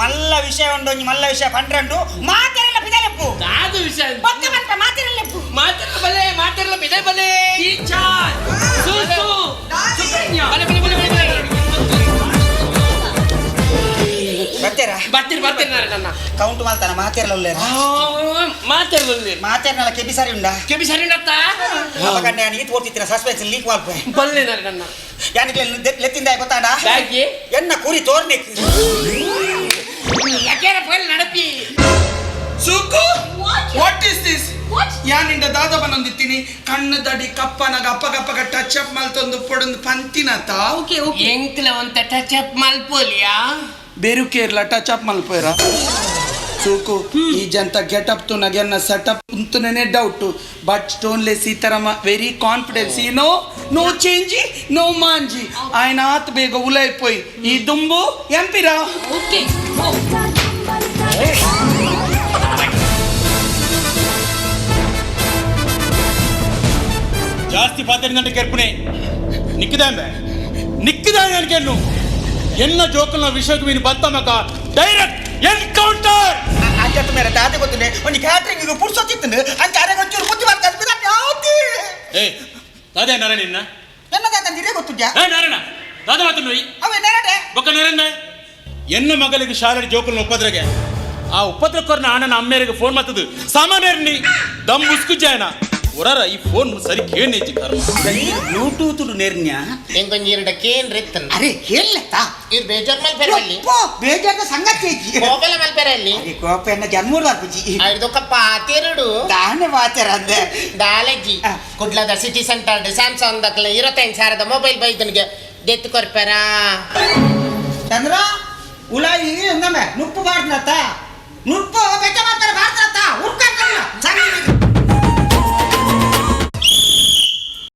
ಮಲ್ಲ ವಿಷಯ ಉಂಡು ಒಂಜಿ ಮಲ್ಲ ವಿಷಯ మాతెరల ಮಾತೆರೆಲ್ಲ ಪಿದಲೆಪ್ಪು ದಾದು ವಿಷಯ ಬೊಕ್ಕ ಮನ್ಪ ಮಾತೆರೆಲ್ಲೆಪ್ಪು ಮಾತಿರಲ್ಲ ಬಲೆ ಮಾತಿರಲ್ಲ ಬಿದೆ ಬಲೆ. ಟೀಚರ್. ಸೂಸು. ಸುಬ್ರಹ್ಮಣ್ಯ ಬಲೆ ಬಲೆ ಬಲೆ ಬಲೆ ಬಲೆ ಬರ್ತೀರಾ? ಬರ್ತೀನಿ ಬರ್ತೀನಿ ನಾನು ನನ್ನ. ಕೌಂಟ್ ಮಾಡ್ತಾನ ಮಾತೆರೆಲ್ಲ ಕೆಬಿ ಸರಿ ಉಂಡ? ಕೆಬಿ ಸರಿ ನತ್ತ ಅವಕಂಡೆ ಯಾನಿಗೆ ತೋರ್ತಿತ್ತಿನ ಸಸ್ಪೆನ್ಸ್ ಲೀಕ್ ಮಾಡ್ಪೆ ಬಲ್ಲೆ ನಾನು ನನ್ನ. ಯಾನಿಗೆ ಲೆತ್ತಿಂದ ಗೊತ್ತಾಡ? ಬ್ಯಾಗಿ ಎನ್ನ ಕುರಿ ತೋರ್ನಿಕ್ நேர போய் நடப்பி ಸುಕ್ಕು ವಾಟ್ ಇಸ್ ದಿಸ್ ಯಾನ್ ನಿಂದ ದಾದ ಬಂದೊಂದಿತ್ತೀನಿ ಕಣ್ಣು ದಡಿ ಕಪ್ಪನಾಗ ಅಪ್ಪ ಕಪ್ಪಗ ಟಚ್ ಅಪ್ ಮಲ್ತೊಂದು ಪಡೊಂದು ಪಂತಿನತ ಓಕೆ ಓಕೆ ಎಂಕ್ಲ ಒಂತ ಟಚ್ ಅಪ್ ಮಲ್ಪೋಲಿಯಾ ಬೇರುಕೆ ಇರ್ಲ ಟಚ್ ಅಪ್ ಮಲ್ಪೋರ ಸೂಕು ಈ ಜಂತ ಗೆಟ್ ಅಪ್ ತುನಗೆ ನನ್ನ ಸೆಟ್ ಅಪ್ ಅಂತನೇ ಡೌಟ್ ಬಟ್ ಸ್ಟೋನ್ಲೆ ಸೀತಾರಾಮ ವೆರಿ ಕಾನ್ಫಿಡೆನ್ಸ್ ಈ ನೋ ನೋ ಚೇಂಜಿ ನೋ ಮಾಂಜಿ ಆಯ್ನ ಆತ್ ಬೇಗ ಉಲೈ ಪೋಯ್ ಈ ದುಂಬು ಎಂಪಿರಾ ಓಕೆ Oh. ಜಾಸ್ತಿ ಪಾತ್ರೆ ಕೆರ್ಪುನೆ ನಿಕ್ಕಿದಾಂಬೆ ನಿಕ್ಕಿದಾಂಬೆ ಅನ್ಕೆನ್ನು ಎನ್ನ ಜೋಕಲ್ನ ವಿಷಯಕ್ಕೆ ಮೀನು ಬತ್ತಮಕ ಡೈರೆಕ್ಟ್ ಎನ್ಕೌಂಟರ್ ಅಂಚತ್ತು ಮೇರೆ ತಾತೆ ಗೊತ್ತಿದೆ ಒಂದು ಕ್ಯಾಟ್ರಿಂಗ್ ಪುಡ್ಸೋತಿತ್ತು ಅಂಚ ಅರೆ ಒಂಚೂರು ಬುದ್ಧಿ ಮಾಡ್ಕೊಂಡು ಯಾವ್ದು ಏ ಅದೇ ನರ ನಿನ್ನ ಎನ್ನ ತಾತಂದಿರೇ ಗೊತ್ತಿದ್ಯಾ ಏ ನಾರಾಯಣ ದಾದ ಮಾತು ನೋಯಿ ಅವೇ ನೆರಡೆ ಬೊಕ್ಕ ನರಣ್ಣ ಎನ್ನ ಮಗಳಿಗೆ ಶಾಲೆ ಜೋಕಲ್ನ ಉಪದ್ರಗೆ ಆ ಉಪದ್ರಕರ್ನ ನಮ್ಮ ಅಮ್ಮೇರಿಗೆ ಫೋನ್ ಮಾಡ್ತದು ಸಾಮಾನ್ಯರ್ನಿ ದಮ್ ಮುಸ್ಕು ಜಾಯನ. ಒರರ ಈ ಫೋನ್ ಸರಿ ಕೇಳಿ ಕರ್ಮ. ಬ್ಲೂಟೂತ್ ನೆರ್ನ್ಯ? ಎಂಕೊಂಜಿ ಎರಡು ಕೇನ್ ರಿತ್ತನ್ ಅರೆ ಹೇಳತ್ತಾ ಇವ್ರು ಬೇಜಾರ್ ಮಲ್ ಅಲ್ಲಿ. ಬೇಜಾರ್ ಸಂಗತಿ ಐತಿ ಕೋಪಲ ಬೇರೆ ಅಲ್ಲಿ. ಈ ಕೋಪ ಎನ್ನ ಜನ್ಮೂರ್ ಬರ್ಬಿಜಿ ಐದೊಕ್ಕ ಪಾತೆರಡು ದಾನೆ ಮಾತಾರ ಅಂದೆ. ದಾಲೆಜಿ ಆ. ಕುಡ್ಲದ ಸಿಟಿ ಸೆಂಟರ್ ಸ್ಯಾಮ್ಸಂಗ್ ದಕ್ಲ ಇರತ್ತೈದು ಸಾವಿರದ ಮೊಬೈಲ್ ಬೈದನ್ಗೆ ಡೆತ್ ಕೊರ್ಪಾರ. ಚಂದ್ರ ಉಲಾಯಿ ಹಂಗಮ್ಮ ನುಪ್ಪು ಬಾಡ್ನತ್ತ